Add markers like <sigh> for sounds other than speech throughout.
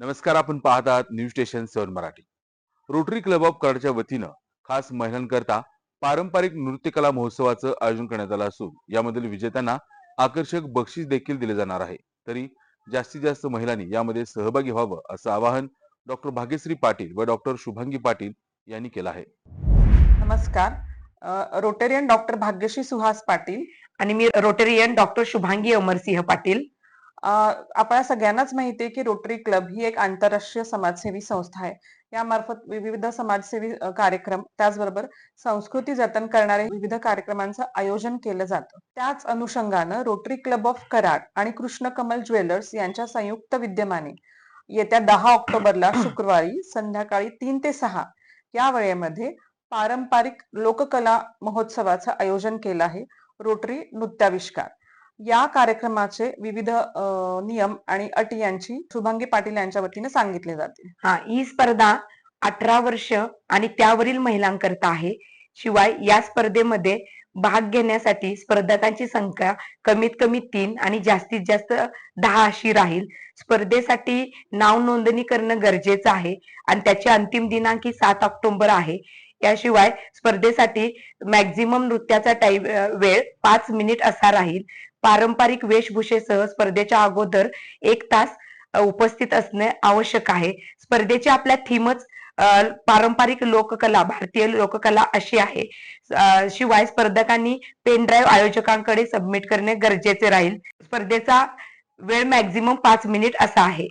नमस्कार आपण पाहत आहात news station seven Marathi. Rotary Club of कराडच्या वतीनं खास महिलांकरता पारंपरिक नृत्यकला महोत्सवाचं आयोजन करण्यात आलं असून यामधील विजेत्यांना आकर्षक बक्षीस देखील दिले जाणार आहे. तरी जास्तीत जास्त महिलांनी यामध्ये सहभागी व्हावं असं आवाहन डॉक्टर भाग्यश्री पाटील व डॉक्टर शुभांगी पाटील यांनी केलं आहे. नमस्कार. रोटेरियन डॉक्टर भाग्यश्री सुहास पाटील आणि मी रोटेरियन डॉक्टर शुभांगी अमरसिंह पाटील आपल्या सगळ्यांनाच माहिती आहे की रोटरी क्लब ही एक आंतरराष्ट्रीय समाजसेवी संस्था आहे. यामार्फत विविध समाजसेवी कार्यक्रम त्याचबरोबर संस्कृती जतन करणारे विविध कार्यक्रमांचं आयोजन केलं जातं. त्याच अनुषंगानं रोटरी क्लब ऑफ कराड आणि कृष्ण कमल ज्वेलर्स यांच्या संयुक्त विद्यमाने येत्या दहा ऑक्टोबरला <clears throat> शुक्रवारी संध्याकाळी तीन ते सहा या वेळेमध्ये पारंपरिक लोककला महोत्सवाचं आयोजन केलं आहे. रोटरी नृत्याविष्कार. या कार्यक्रमाचे विविध नियम आणि अटी यांची शुभांगी पाटील यांच्या वतीने सांगितले जाते. हा ही स्पर्धा अठरा वर्ष आणि त्यावरील महिलांकरता आहे. शिवाय या स्पर्धेमध्ये भाग घेण्यासाठी स्पर्धकांची संख्या कमीत कमी तीन आणि जास्तीत जास्त दहा अशी राहील. स्पर्धेसाठी नाव नोंदणी करणं गरजेचं आहे आणि त्याची अंतिम दिनांक ही सात ऑक्टोबर आहे. याशिवाय स्पर्धेसाठी मॅक्झिमम नृत्याचा टाईम वेळ पाच मिनिट असा राहील. पारंपरिक वेशभूषेसह स्पर्धेच्या अगोदर एक तास उपस्थित असणे आवश्यक आहे. स्पर्धेची आपल्या थीमच पारंपरिक लोककला भारतीय लोककला अशी आहे. शिवाय स्पर्धकांनी पेन ड्राईव्ह आयोजकांकडे सबमिट करणे गरजेचे राहील. स्पर्धेचा वेळ मॅक्झिमम पाच मिनिट असा आहे.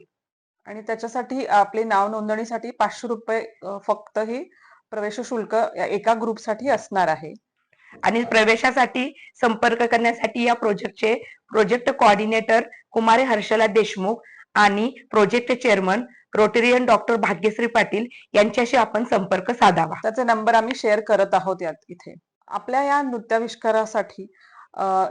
आणि त्याच्यासाठी आपले नाव नोंदणीसाठी पाचशे रुपये फक्त ही प्रवेश शुल्क एका ग्रुपसाठी असणार आहे. आणि प्रवेशासाठी संपर्क करण्यासाठी या प्रोजेक्टचे प्रोजेक्ट कोऑर्डिनेटर कुमारी हर्षला देशमुख आणि project chairman Rotarian doctor Bhagyashree Patil यांच्याशी आपण संपर्क साधावा. त्याचे नंबर आम्ही शेअर करत आहोत यात इथे. आपल्या या नृत्याविष्कारासाठी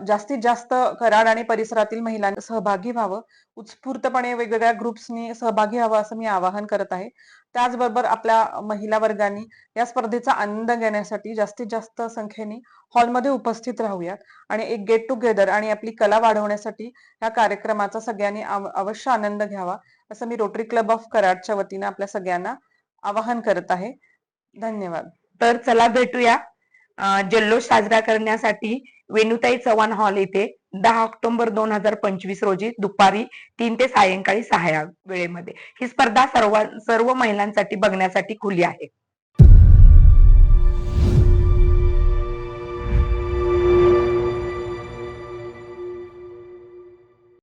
जास्तीत जास्त कराड आणि परिसरातील महिलांनी सहभागी व्हावं. उत्स्फूर्तपणे वेगवेगळ्या ग्रुप्सनी सहभागी व्हावं असं मी आवाहन करत आहे. त्याचबरोबर आपल्या महिला वर्गांनी या स्पर्धेचा आनंद घेण्यासाठी जास्तीत जास्त संख्येने हॉलमध्ये उपस्थित राहूयात. आणि एक गेट टुगेदर आणि आपली कला वाढवण्यासाठी या कार्यक्रमाचा सगळ्यांनी अवश्य आनंद घ्यावा असं मी रोटरी क्लब ऑफ कराडच्या वतीने आपल्या सगळ्यांना आवाहन करत आहे. धन्यवाद. तर चला भेटूया. जल्लोष साजरा करण्यासाठी वेणुताई चव्हाण हॉल येथे दहा ऑक्टोबर दोन हजार पंचवीस रोजी दुपारी तीन ते सायंकाळी सहा वेळेमध्ये. ही स्पर्धा सर्व सर्व महिलांसाठी बघण्यासाठी खुली आहे.